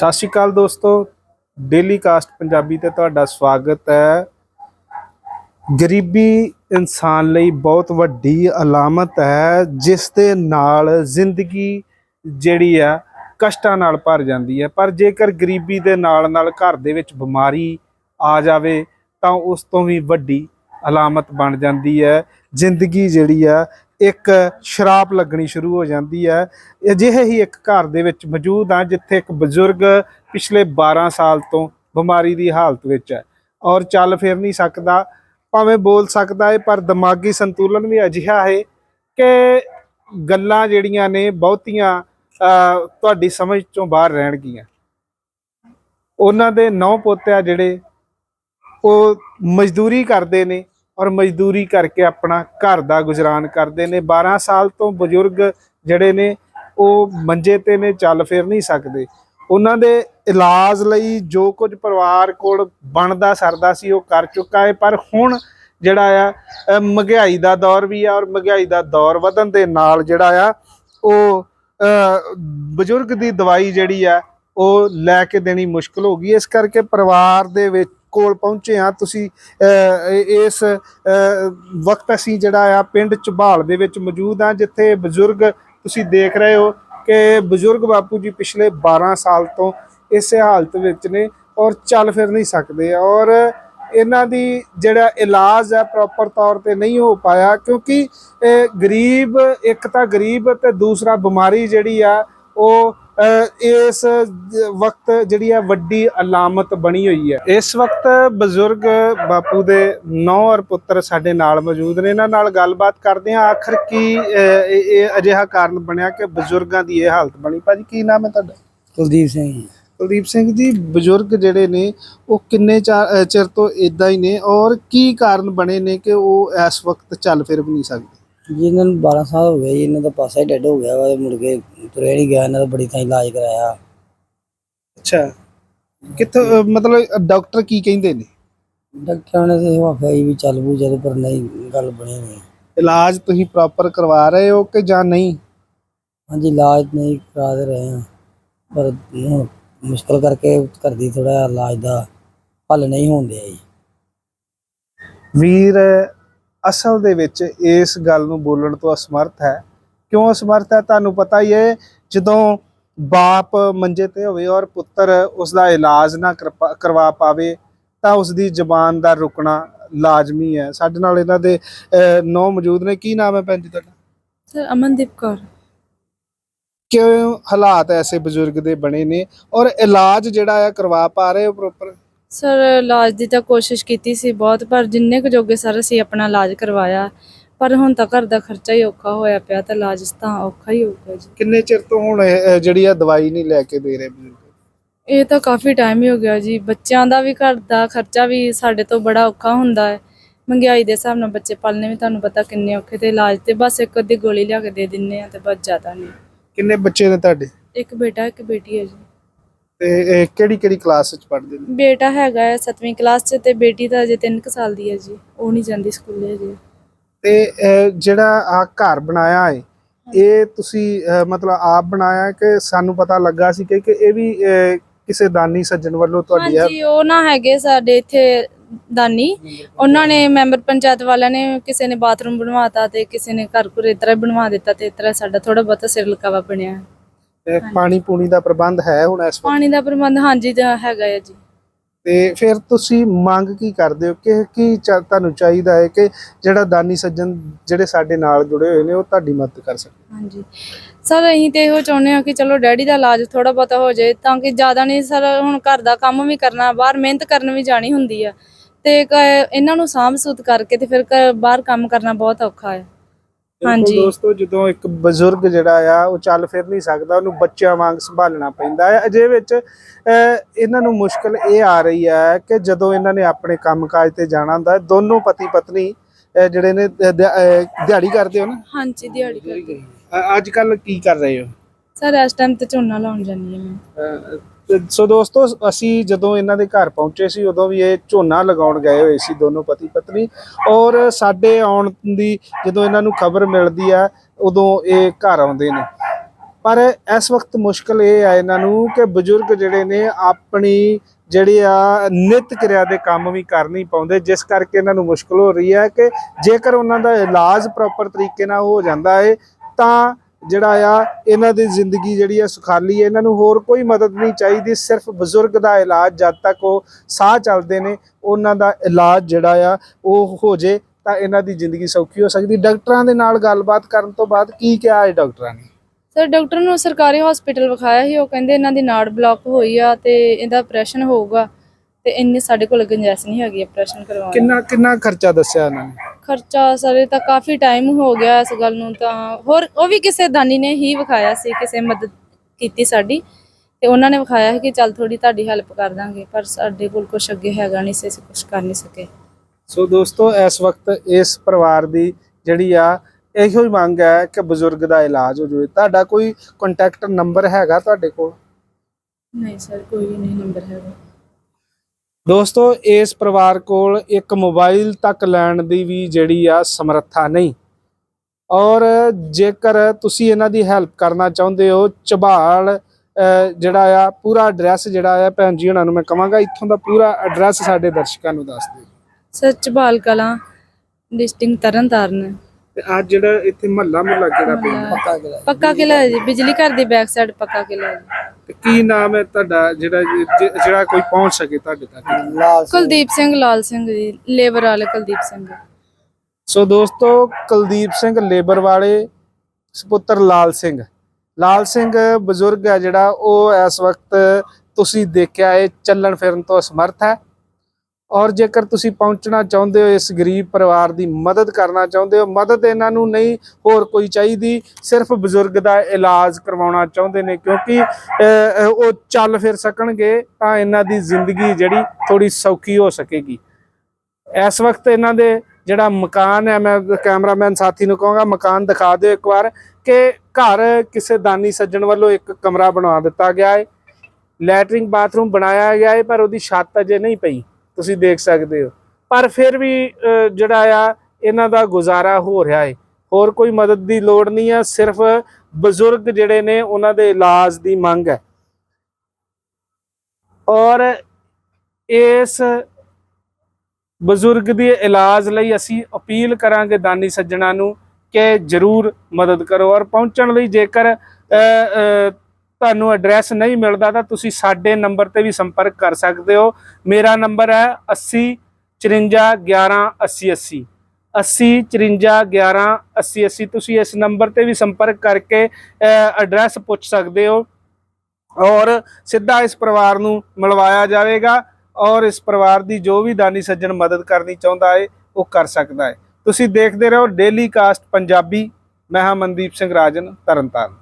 ਸਤਿ ਸ਼੍ਰੀ ਅਕਾਲ ਦੋਸਤੋ daily caste Punjabi ਤੇ ਤੁਹਾਡਾ ਸਵਾਗਤ ਹੈ। ਗਰੀਬੀ ਇਨਸਾਨ ਲਈ ਬਹੁਤ ਵੱਡੀ ਅਲਾਮਤ ਹੈ, ਜਿਸ ਦੇ ਨਾਲ ਜ਼ਿੰਦਗੀ ਜਿਹੜੀ ਆ ਕਸ਼ਟਾਂ ਨਾਲ ਭਰ ਜਾਂਦੀ ਹੈ। ਪਰ ਜੇਕਰ ਗਰੀਬੀ ਦੇ ਨਾਲ ਨਾਲ ਘਰ ਦੇ ਵਿੱਚ ਬਿਮਾਰੀ ਆ ਜਾਵੇ, ਤਾਂ ਉਸ ਤੋਂ ਵੀ ਵੱਡੀ ਅਲਾਮਤ ਬਣ ਜਾਂਦੀ ਹੈ। ਜ਼ਿੰਦਗੀ ਜਿਹੜੀ ਆ ਇੱਕ ਸ਼ਰਾਪ ਲੱਗਣੀ ਸ਼ੁਰੂ ਹੋ ਜਾਂਦੀ ਹੈ। ਅਜਿਹੇ ਹੀ ਇੱਕ ਘਰ ਦੇ ਵਿੱਚ ਮੌਜੂਦ ਹਾਂ, ਜਿੱਥੇ ਇੱਕ ਬਜ਼ੁਰਗ ਪਿਛਲੇ 12 ਸਾਲ ਤੋਂ ਬਿਮਾਰੀ ਦੀ ਹਾਲਤ ਵਿੱਚ ਹੈ। ਔਰ ਚੱਲ ਫਿਰ ਨਹੀਂ ਸਕਦਾ, ਭਾਵੇਂ ਬੋਲ ਸਕਦਾ ਹੈ ਪਰ ਦਿਮਾਗੀ ਸੰਤੁਲਨ ਵੀ ਅਜਿਹਾ ਹੈ ਕਿ ਗੱਲਾਂ ਜਿਹੜੀਆਂ ਨੇ ਬਹੁਤੀਆਂ ਤੁਹਾਡੀ ਸਮਝ ਤੋਂ ਬਾਹਰ ਰਹਿਣਗੀਆਂ। ਉਹਨਾਂ ਦੇ ਨੌ ਪੋਤੇ ਆ ਜਿਹੜੇ, ਉਹ ਮਜ਼ਦੂਰੀ ਕਰਦੇ ਨੇ ਔਰ ਮਜ਼ਦੂਰੀ ਕਰਕੇ ਆਪਣਾ ਘਰ ਦਾ ਗੁਜ਼ਾਰਾਨ ਕਰਦੇ ਨੇ। 12 ਸਾਲ ਤੋਂ ਬਜ਼ੁਰਗ ਜਿਹੜੇ ਨੇ, ਉਹ ਮੰਜੇ ਤੇ ਨੇ, ਚੱਲ ਫਿਰ ਨਹੀਂ ਸਕਦੇ। ਉਹਨਾਂ ਦੇ ਇਲਾਜ ਲਈ ਜੋ ਕੁਝ ਪਰਿਵਾਰ ਕੋਲ ਬਣਦਾ, ਸਰਦਾ ਸੀ, ਉਹ ਕਰ ਚੁੱਕਾ ਹੈ। ਪਰ ਹੁਣ ਜਿਹੜਾ ਆ ਮਹਿੰਗਾਈ ਦਾ ਦੌਰ ਵੀ ਆ ਔਰ ਮਹਿੰਗਾਈ ਦਾ ਦੌਰ ਵਧਣ ਦੇ ਨਾਲ ਜਿਹੜਾ ਆ, ਉਹ ਬਜ਼ੁਰਗ ਦੀ ਦਵਾਈ ਜਿਹੜੀ ਆ, ਉਹ ਲੈ ਕੇ ਦੇਣੀ ਮੁਸ਼ਕਲ ਹੋ ਗਈ। ਇਸ ਕਰਕੇ ਪਰਿਵਾਰ ਦੇ ਵਿੱਚ ਕੋਲ ਪਹੁੰਚੇ ਆ ਤੁਸੀਂ ਇਸ ਵਕਤ ਅਸੀਂ ਜਿਹੜਾ ਆ ਪਿੰਡ ਝਬਾਲ ਦੇ ਵਿੱਚ ਮੌਜੂਦ ਆ ਜਿੱਥੇ ਬਜ਼ੁਰਗ ਤੁਸੀਂ ਦੇਖ ਰਹੇ ਹੋ ਕਿ ਬਜ਼ੁਰਗ ਬਾਪੂ ਜੀ ਪਿਛਲੇ 12 ਸਾਲ ਤੋਂ ਇਸੇ ਹਾਲਤ ਵਿੱਚ ਨੇ ਔਰ ਚੱਲ ਫਿਰ ਨਹੀਂ ਸਕਦੇ। ਔਰ ਇਹਨਾਂ ਦੀ ਜਿਹੜਾ ਇਲਾਜ ਹੈ ਪ੍ਰੋਪਰ ਤੌਰ ਤੇ ਨਹੀਂ ਹੋ ਪਾਇਆ ਕਿਉਂਕਿ ਗਰੀਬ, ਇੱਕ ਤਾਂ ਗਰੀਬ ਤੇ ਦੂਸਰਾ ਬਿਮਾਰੀ ਜਿਹੜੀ ਆ, ਉਹ ਇਸ ਵਕਤ ਜਿਹੜੀ ਆ ਵੱਡੀ ਅਲਾਮਤ ਬਣੀ ਹੋਈ ਹੈ। ਇਸ ਵਕਤ ਬਜ਼ੁਰਗ ਬਾਪੂ ਦੇ ਨੌ ਔਰ ਪੁੱਤਰ ਸਾਡੇ ਨਾਲ ਮੌਜੂਦ ਨੇ। ਇਹਨਾਂ ਨਾਲ ਗੱਲਬਾਤ ਕਰਦੇ ਆ ਆਖਰ ਕੀ ਇਹ ਅਜਿਹਾ ਕਾਰਨ ਬਣਿਆ ਕਿ ਬਜ਼ੁਰਗਾਂ ਦੀ ਇਹ ਹਾਲਤ ਬਣੀ? ਭਾਜੀ ਕੀ ਨਾਮ ਹੈ ਤੁਹਾਡਾ? ਕੁਲਦੀਪ ਸਿੰਘ ਕੁਲਦੀਪ ਸਿੰਘ ਜੀ ਬਜ਼ੁਰਗ ਜਿਹੜੇ ਨੇ ਉਹ ਕਿੰਨੇ ਚਿਰ ਤੋਂ ਇਦਾਂ ਹੀ ਨੇ ਔਰ ਕੀ ਕਾਰਨ ਬਣੇ ਨੇ ਕਿ ਉਹ ਇਸ ਵਕਤ ਚੱਲ ਫਿਰ ਵੀ ਨਹੀਂ ਸਕਦੇ? ਜੀ ਇਹਨਾਂ ਨੂੰ 12 ਸਾਲ ਹੋ ਗਏ ਜੀ ਇਹਨਾਂ ਦਾ ਪਾਸਾ ਹੀ ਡੈਡ ਹੋ ਗਿਆ ਵਾ ਮੁੜ ਕੇ ਤੁਰਿਆ ਨਹੀਂ ਗਿਆ ਇਹਨਾਂ ਦਾ ਬੜੀ ਥਾਂ ਇਲਾਜ ਕਰਾਇਆ। ਅੱਛਾ। ਕਿੱਥੋਂ ਅਹ ਮਤਲਬ ਡਾਕਟਰ ਕੀ ਕਹਿੰਦੇ ਨੇ? ਡਾਕਟਰਾਂ ਨੇ ਤੇ ਹਵਾਫਿਆ ਵੀ ਚੱਲ ਬੂ ਜਦ ਪਰ ਨਹੀਂ ਗੱਲ ਬਣੀ ਨਹੀਂ। ਇਲਾਜ ਤੁਸੀਂ ਪ੍ਰੋਪਰ ਕਰਵਾ ਰਹੇ ਹੋ ਕਿ ਜਾਂ ਨਹੀਂ? ਹਾਂਜੀ ਇਲਾਜ ਨਹੀਂ ਕਰਾ ਦੇ ਰਹੇ ਹਾਂ। ਪਰ ਹੁਣ ਮੁਸ਼ਕਲ ਕਰਕੇ ਕਰਦੀ ਥੋੜਾ ਇਲਾਜ ਦਾ ਹੱਲ ਨਹੀਂ ਹੋਣ ਜੀ। ਵੀਰ ਅਸਲ ਦੇ ਵਿੱਚ ਇਸ ਗੱਲ ਨੂੰ ਬੋਲਣ ਤੋਂ ਅਸਮਰਥ ਹੈ। ਕਿਉਂ ਅਸਮਰਥ ਹੈ? ਤੁਹਾਨੂੰ ਪਤਾ ਹੀ ਹੈ ਜਦੋਂ ਬਾਪ ਮੰਜੇ ਤੇ ਹੋਵੇ ਔਰ ਪੁੱਤਰ ਉਸ ਦਾ ਇਲਾਜ ਨਾ ਕਰਵਾ ਪਾਵੇ ਤਾਂ ਉਸ ਦੀ ਜ਼ਬਾਨ ਦਾ ਰੁਕਣਾ ਲਾਜ਼ਮੀ ਹੈ। ਸਾਡੇ ਨਾਲ ਇਹਨਾਂ ਦੇ ਨੌ ਮੌਜੂਦ ਨੇ। ਕੀ ਨਾਮ ਹੈ ਭੈਣ ਜੀ ਤੁਹਾਡਾ? ਸਰ ਅਮਨਦੀਪ ਕੌਰ। ਕਿਉਂ ਹਾਲਾਤ ਐਸੇ ਬਜ਼ੁਰਗ ਦੇ ਬਣੇ ਨੇ ਔਰ ਇਲਾਜ ਜਿਹੜਾ ਆ ਕਰਵਾ ਪਾ ਰਹੇ ਹੋ ਪ੍ਰੋਪਰ ਸਰ ਇਲਾਜ ਦੀ ਤਾਂ ਕੋਸ਼ਿਸ਼ ਕੀਤੀ ਸੀ ਬਹੁਤ ਪਰ ਜਿੰਨੇ ਕੁ ਜੋਗੇ ਸਰ ਅਸੀਂ ਆਪਣਾ ਇਲਾਜ ਕਰਵਾਇਆ ਪਰ ਹੁਣ ਤਾਂ ਘਰ ਦਾ ਖਰਚਾ ਹੀ ਔਖਾ ਹੋਇਆ ਪਿਆ ਤਾਂ ਇਲਾਜ ਤਾਂ ਔਖਾ ਹੀ ਹੋਊਗਾ ਜੀ। ਕਿੰਨੇ ਚਿਰ ਤੋਂ ਹੁਣ ਇਹ, ਜਿਹੜੀ ਆ ਦਵਾਈ ਨਹੀਂ ਲੈ ਕੇ ਦੇ ਰਹੇ ਬਜ਼ੁਰਗ ਇਹ ਤਾਂ ਕਾਫੀ ਟਾਈਮ ਹੀ ਹੋ ਗਿਆ ਜੀ। ਬੱਚਿਆਂ ਦਾ ਵੀ ਘਰ ਦਾ ਖਰਚਾ ਵੀ ਸਾਡੇ ਤੋਂ ਬੜਾ ਔਖਾ ਹੁੰਦਾ ਹੈ। ਮਹਿੰਗਾਈ ਦੇ ਹਿਸਾਬ ਨਾਲ ਬੱਚੇ ਪਾਲਣੇ ਵੀ ਤੁਹਾਨੂੰ ਪਤਾ ਕਿੰਨੇ ਔਖੇ ਤੇ ਇਲਾਜ ਤੇ ਬਸ ਇੱਕ ਅੱਧੀ ਗੋਲੀ ਲਿਆ ਕੇ ਦੇ ਦਿੰਨੇ ਆ ਤੇ ਬਸ ਜ਼ਿਆਦਾ ਨਹੀਂ। ਕਿੰਨੇ ਬੱਚੇ ਨੇ ਤੁਹਾਡੇ? ਇੱਕ ਬੇਟਾ ਇੱਕ ਬੇਟੀ ਹੈ ਜੀ। ਤੇ ਕਿਹੜੀ ਕਿਹੜੀ ਕਲਾਸ ਵਿੱਚ ਪੜ੍ਹਦੇ ਨੇ? ਬੇਟਾ ਹੈਗਾ ਹੈ 7ਵੀਂ ਕਲਾਸ 'ਚ ਤੇ ਬੇਟੀ ਤਾਂ ਅਜੇ 3 ਕੁ ਸਾਲ ਦੀ ਹੈ ਜੀ ਉਹ ਨਹੀਂ ਜਾਂਦੀ ਸਕੂਲੇ ਜੀ ਤੇ ਅਹ, ਜਿਹੜਾ ਆ ਘਰ ਬਣਾਇਆ ਹੈ ਇਹ ਤੁਸੀਂ ਅਹ, ਮਤਲਬ ਆਪ ਬਣਾਇਆ ਹੈ ਕਿ ਸਾਨੂੰ ਪਤਾ ਲੱਗਾ ਸੀ ਕਿ ਕਿ ਇਹ ਵੀ ਅਹ, ਕਿਸੇ ਦਾਨੀ ਸੱਜਣ ਵੱਲੋਂ ਤੁਹਾਡੀ ਆ? ਹਾਂਜੀ ਉਹ ਨਾ ਹੈਗੇ ਸਾਡੇ ਇੱਥੇ ਦਾਨੀ। ਉਹਨਾਂ ਨੇ ਮੈਂਬਰ ਪੰਚਾਇਤ ਵਾਲਿਆਂ ਨੇ ਕਿਸੇ ਨੇ ਬਾਥਰੂਮ ਬਣਵਾਤਾ ਤੇ ਕਿਸੇ ਨੇ ਘਰ ਘਰ ਇਤਰਾ ਬਣਵਾ ਦਿੱਤਾ ਤੇ ਇਤਰਾ ਸਾਡਾ ਥੋੜਾ ਬਹੁਤਾ ਸਿਰ ਲਕਾਵਾ ਬਣਿਆ। ਤੇ ਪਾਣੀ ਪੂਣੀ ਦਾ ਪ੍ਰਬੰਧ ਹੈ ਹੁਣ ਇਸ ਵਕਤ? ਪਾਣੀ ਦਾ ਪ੍ਰਬੰਧ ਹਾਂਜੀ ਤਾਂ ਹੈਗਾ ਹੈ ਜੀ। ਤੇ ਫਿਰ ਤੁਸੀਂ ਮੰਗ ਕੀ ਕਰਦੇ ਹੋ? ਕਿ ਕੀ ਚਾ- ਤੁਹਾਨੂੰ ਚਾਹੀਦਾ ਹੈ ਕਿ ਜਿਹੜਾ ਦਾਨੀ ਸੱਜਣ ਜਿਹੜੇ ਸਾਡੇ ਨਾਲ ਜੁੜੇ ਹੋਏ ਨੇ ਉਹ ਤੁਹਾਡੀ ਮਦਦ ਕਰ ਸਕਣ? ਹਾਂਜੀ। ਸਰ ਅਸੀਂ ਤੇ ਇਹੋ ਚਾਹੁੰਦੇ ਹਾਂ ਕਿ ਚਲੋ ਡੈਡੀ ਦਾ ਇਲਾਜ ਥੋੜਾ ਬਹੁਤਾ ਹੋ ਜਾਏ ਤਾਂ ਕਿ ਜ਼ਿਆਦਾ ਨਹੀਂ ਸਰ ਹੁਣ ਘਰ ਦਾ ਕੰਮ ਵੀ ਕਰਨਾ ਬਾਹਰ ਮਿਹਨਤ ਕਰਨ ਵੀ ਜਾਣੀ ਹੁੰਦੀ ਆ। ਤੇ ਕ- ਇਹਨਾਂ ਨੂੰ ਸਾਂਭ ਸੂਤ ਕਰਕੇ ਤੇ ਫਿਰ ਬਾਹਰ ਕੰਮ ਕਰਨਾ ਬਹੁਤ ਔਖਾ ਹੈ। ਹਾਂਜੀ। ਦੋਸਤੋ ਜਦੋਂ ਇੱਕ ਬਜ਼ੁਰਗ ਜਿਹੜਾ ਆ ਉਹ ਚੱਲ ਫਿਰ ਨਹੀਂ ਸਕਦਾ ਉਹਨੂੰ ਬੱਚਿਆਂ ਵਾਂਗ ਸੰਭਾਲਣਾ ਪੈਂਦਾ ਹੈ ਅਜੇ ਵਿੱਚ ਇਹਨਾਂ ਨੂੰ ਮੁਸ਼ਕਲ ਇਹ ਆ ਰਹੀ ਹੈ ਕਿ ਜਦੋਂ ਇਹਨਾਂ ਨੇ ਆਪਣੇ ਕੰਮਕਾਜ ਤੇ ਜਾਣਾ ਹੁੰਦਾ ਹੈ ਦੋਨੋਂ ਪਤੀ ਪਤਨੀ ਜਿਹੜੇ ਨੇ ਦਿਹਾੜੀ ਕਰਦੇ ਹੋ ਨਾ? ਹਾਂਜੀ ਦਿਹਾੜੀ ਕਰਦੇ। ਅੱਜ ਕੱਲ ਕੀ ਕਰ ਰਹੇ ਹੋ? ਸਰ ਇਸ ਟਾਈਮ ਤੇ ਝੋਨਾ ਲਾਉਣ ਜਾਂਦੀ ਹਾਂ ਮੈਂ। ਸੋ ਦੋਸਤੋ, ਅਸੀਂ ਜਦੋਂ ਇਹਨਾਂ ਦੇ ਘਰ ਪਹੁੰਚੇ ਸੀ, ਉਦੋਂ ਵੀ ਇਹ ਝੋਨਾ ਲਗਾਉਣ ਗਏ ਹੋਏ ਸੀ ਦੋਨੋਂ ਪਤੀ ਪਤਨੀ ਔਰ ਸਾਡੇ ਆਉਣ ਦੀ ਜਦੋਂ ਇਹਨਾਂ ਨੂੰ ਖਬਰ ਮਿਲਦੀ ਆ, ਉਦੋਂ ਇਹ ਘਰ ਆਉਂਦੇ ਨੇ। ਪਰ ਇਸ ਵਕਤ ਮੁਸ਼ਕਲ ਇਹ ਆ ਇਹਨਾਂ ਨੂੰ ਕਿ ਬਜ਼ੁਰਗ ਜਿਹੜੇ ਨੇ, ਆਪਣੀ ਜਿਹੜੀ ਆ ਨਿਤ ਕਿਰਿਆ ਦੇ ਕੰਮ ਵੀ ਕਰ ਨਹੀਂ ਪਾਉਂਦੇ, ਜਿਸ ਕਰਕੇ ਇਹਨਾਂ ਨੂੰ ਮੁਸ਼ਕਲ ਹੋ ਰਹੀ ਹੈ ਕਿ ਜੇਕਰ ਉਹਨਾਂ ਦਾ ਇਲਾਜ ਪ੍ਰੋਪਰ ਤਰੀਕੇ ਨਾਲ ਹੋ ਜਾਂਦਾ ਹੈ ਤਾਂ ਜਿਹੜਾ ਆ ਇਹਨਾਂ ਦੀ ਜ਼ਿੰਦਗੀ ਜਿਹੜੀ ਹੈ ਸੁਖਾਲੀ ਹੈ ਇਹਨਾਂ ਨੂੰ ਹੋਰ ਕੋਈ ਮਦਦ ਨਹੀਂ ਚਾਹੀਦੀ ਸਿਰਫ ਬਜ਼ੁਰਗ ਦਾ ਇਲਾਜ ਜਦ ਤੱਕ ਉਹ ਸਾਹ ਚੱਲਦੇ ਨੇ ਉਹਨਾਂ ਦਾ ਇਲਾਜ ਜਿਹੜਾ ਆ ਉਹ ਹੋ ਜੇ ਤਾਂ ਇਹਨਾਂ ਦੀ ਜ਼ਿੰਦਗੀ ਸੌਖੀ ਹੋ ਸਕਦੀ। ਡਾਕਟਰਾਂ ਦੇ ਨਾਲ ਗੱਲਬਾਤ ਕਰਨ ਤੋਂ ਬਾਅਦ ਕੀ ਕਿਹਾ ਹੈ ਡਾਕਟਰਾਂ ਨੇ? ਸਰ ਡਾਕਟਰ ਨੂੰ ਸਰਕਾਰੀ ਹਸਪੀਟਲ ਵਿਖਾਇਆ ਸੀ। ਉਹ ਕਹਿੰਦੇ ਇਹਨਾਂ ਦੀ ਨਾੜ ਬਲੌਕ ਹੋਈ ਆ ਤੇ ਇਹਦਾ ਆਪਰੇਸ਼ਨ ਹੋਊਗਾ ਤੇ ਇੰਨੇ ਸਾਡੇ ਕੋਲ ਗੁੰਜਾਇਸ਼ ਨਹੀਂ ਹੈਗੀ ਆਪਰੇਸ਼ਨ ਕਰਵਾਉਣ ਦੀ। ਕਿੰਨਾ ਕਿੰਨਾ ਖਰਚਾ ਦੱਸਿਆ ਇਹਨਾਂ ਨੇ? ਖਰਚਾ ਸਾਰੇ ਤਾਂ ਕਾਫੀ ਟਾਈਮ ਹੋ ਗਿਆ ਇਸ ਗੱਲ ਨੂੰ ਤਾਂ। ਹੋਰ ਉਹ ਵੀ ਕਿਸੇ ਦਾਨੀ ਨੇ ਹੀ ਵਿਖਾਇਆ ਸੀ ਕਿਸੇ ਮਦਦ ਕੀਤੀ ਸਾਡੀ। ਤੇ ਉਹਨਾਂ ਨੇ ਵਿਖਾਇਆ ਕਿ ਚੱਲ ਥੋੜੀ ਤੁਹਾਡੀ ਹੈਲਪ ਕਰ ਦਾਂਗੇ ਪਰ ਸਾਡੇ ਕੋਲ ਕੁਝ ਅੱਗੇ ਹੈਗਾ ਨਹੀਂ ਸੀ ਅਸੀਂ ਕੁਝ ਕਰ ਨਹੀਂ ਸਕੇ। ਸੋ ਦੋਸਤੋ ਇਸ ਵਕਤ ਇਸ ਪਰਿਵਾਰ ਦੀ ਜਿਹੜੀ ਆ ਇਹੋ ਹੀ ਮੰਗ ਹੈ ਕਿ ਬਜ਼ੁਰਗ ਦਾ ਇਲਾਜ ਹੋ ਜਾਵੇ। ਤੁਹਾਡਾ ਕੋਈ ਕੰਟੈਕਟ ਨੰਬਰ ਹੈਗਾ ਤੁਹਾਡੇ ਕੋਲ? ਨਹੀਂ ਸਰ ਕੋਈ ਨਹੀਂ ਨੰਬਰ ਹੈਗਾ। ਦੋਸਤੋ ਇਸ ਪਰਿਵਾਰ ਕੋਲ ਇੱਕ ਮੋਬਾਈਲ ਤੱਕ ਲੈਣ ਦੀ ਵੀ ਜਿਹੜੀ ਆ ਸਮਰੱਥਾ ਨਹੀਂ। ਔਰ ਜੇਕਰ ਤੁਸੀਂ ਇਹਨਾਂ ਦੀ ਹੈਲਪ ਕਰਨਾ ਚਾਹੁੰਦੇ ਹੋ ਅਹ, ਜਿਹੜਾ ਆ ਪੂਰਾ ਐਡਰੈਸ ਜਿਹੜਾ ਆ ਭੈਣ ਜੀ ਉਹਨਾਂ ਨੂੰ ਮੈਂ ਕਹਾਂਗਾ ਇੱਥੋਂ ਦਾ ਪੂਰਾ ਐਡਰੈਸ ਸਾਡੇ ਦਰਸ਼ਕਾਂ ਨੂੰ ਦੱਸ ਦਿਓ। Sir Chabal Kalan district Tarn Taran. ਤੇ ਅੱਜ ਜਿਹੜਾ ਇੱਥੇ ਮਹੱਲਾ ਮੁਹੱਲਾ ਕਿਹੜਾ ਪੈਂਦਾ ਪੱਕਾ ਕਿਲਾ ਪੱਕਾ ਕਿਲਾ ਜੀ ਬਿਜਲੀ ਘਰ ਦੀ ਬੈਕ ਸਾਈਡ ਪੱਕਾ ਕਿਲਾ ਜੀ। ਕੀ ਨਾਮ ਹੈ ਤੁਹਾਡਾ? ਜਿਹੜਾ ਜਿਹੜਾ ਕੋਈ ਪਹੁੰਚ ਸਕੇ ਤੁਹਾਡੇ ਤੱਕ। ਲਾਲ ਸਿੰਘ। ਕੁਲਦੀਪ ਸਿੰਘ ਲਾਲ ਸਿੰਘ ਜੀ ਲੇਬਰ ਵਾਲੇ ਕੁਲਦੀਪ ਸਿੰਘ। ਸੋ ਦੋਸਤੋ ਕੁਲਦੀਪ ਸਿੰਘ ਲੇਬਰ ਵਾਲੇ ਸੁਪੁੱਤਰ ਲਾਲ ਸਿੰਘ। ਲਾਲ ਸਿੰਘ ਬਜ਼ੁਰਗ ਹੈ ਜਿਹੜਾ ਉਹ ਇਸ ਵਕਤ ਤੁਸੀਂ ਦੇਖਿਆ ਇਹ ਚੱਲਣ ਫਿਰਨ ਤੋਂ ਅਸਮਰਥ ਹੈ। ਔਰ ਜੇਕਰ ਤੁਸੀਂ ਪਹੁੰਚਣਾ ਚਾਹੁੰਦੇ ਹੋ ਇਸ ਗਰੀਬ ਪਰਿਵਾਰ ਦੀ ਮਦਦ ਕਰਨਾ ਚਾਹੁੰਦੇ ਹੋ, ਮਦਦ ਇਹਨਾਂ ਨੂੰ ਨਹੀਂ ਹੋਰ ਕੋਈ ਚਾਹੀਦੀ, ਸਿਰਫ ਬਜ਼ੁਰਗ ਦਾ ਇਲਾਜ ਕਰਵਾਉਣਾ ਚਾਹੁੰਦੇ ਨੇ ਕਿਉਂਕਿ ਉਹ ਚੱਲ ਫਿਰ ਸਕਣਗੇ ਤਾਂ ਇਹਨਾਂ ਦੀ ਜ਼ਿੰਦਗੀ ਜਿਹੜੀ ਥੋੜੀ ਸੌਖੀ ਹੋ ਸਕੇਗੀ। ਇਸ ਵਕਤ ਇਹਨਾਂ ਦੇ ਜਿਹੜਾ ਮਕਾਨ ਹੈ, ਮੈਂ ਕੈਮਰਾਮੈਨ ਸਾਥੀ ਨੂੰ ਕਹਾਂਗਾ, ਮਕਾਨ ਦਿਖਾ ਦਿਓ ਇੱਕ ਵਾਰ ਕਿ ਘਰ ਕਿਸੇ ਦਾਨੀ ਸੱਜਣ ਵੱਲੋਂ ਇੱਕ ਕਮਰਾ ਬਣਾ ਦਿੱਤਾ ਗਿਆ ਹੈ। ਲੈਟਰਿੰਗ ਬਾਥਰੂਮ ਬਣਾਇਆ ਗਿਆ ਹੈ, ਪਰ ਉਹਦੀ ਛੱਤ ਅਜੇ ਨਹੀਂ ਪਈ। ਤੁਸੀਂ ਦੇਖ ਸਕਦੇ ਹੋ। ਪਰ ਫਿਰ ਵੀ ਅਹ, ਜਿਹੜਾ ਆ ਇਹਨਾਂ ਦਾ ਗੁਜ਼ਾਰਾ ਹੋ ਰਿਹਾ ਹੈ ਹੋਰ ਕੋਈ ਮਦਦ ਦੀ ਲੋੜ ਨਹੀਂ ਹੈ ਸਿਰਫ ਬਜ਼ੁਰਗ ਜਿਹੜੇ ਨੇ ਉਹਨਾਂ ਦੇ ਇਲਾਜ ਦੀ ਮੰਗ ਹੈ। ਔਰ ਇਸ ਬਜ਼ੁਰਗ ਦੇ ਇਲਾਜ ਲਈ ਅਸੀਂ ਅਪੀਲ ਕਰਾਂਗੇ ਦਾਨੀ ਸੱਜਣਾ ਨੂੰ ਕਿ ਜਰੂਰ ਮਦਦ ਕਰੋ। ਔਰ ਪਹੁੰਚਣ ਲਈ ਜੇਕਰ ਅ, ਤੁਹਾਨੂੰ ਐਡਰੈਸ ਨਹੀਂ ਮਿਲਦਾ ਤਾਂ ਤੁਸੀਂ ਸਾਡੇ ਨੰਬਰ ਤੇ ਵੀ ਸੰਪਰਕ ਕਰ ਸਕਦੇ ਹੋ। ਮੇਰਾ ਨੰਬਰ ਹੈ 80 54 11 80 80 80 54 11 80 80 ਤੁਸੀਂ ਇਸ ਨੰਬਰ ਤੇ ਵੀ ਸੰਪਰਕ ਕਰਕੇ ਐਡਰੈਸ ਪੁੱਛ ਸਕਦੇ ਹੋ। ਔਰ ਸਿੱਧਾ ਇਸ ਪਰਿਵਾਰ ਨੂੰ ਮਿਲਵਾਇਆ ਜਾਵੇਗਾ ਔਰ ਇਸ ਪਰਿਵਾਰ ਦੀ ਜੋ ਵੀ ਦਾਨੀ ਸੱਜਣ ਮਦਦ ਕਰਨੀ ਚਾਹੁੰਦਾ ਹੈ, ਉਹ ਕਰ ਸਕਦਾ ਹੈ। ਤੁਸੀਂ ਦੇਖਦੇ ਰਹੋ ਡੇਲੀ ਕਾਸਟ ਪੰਜਾਬੀ। ਮੈਂ ਹਾਂ ਮਨਦੀਪ ਸਿੰਘ ਰਾਜਨ, ਤਰਨਤਾਰਨ।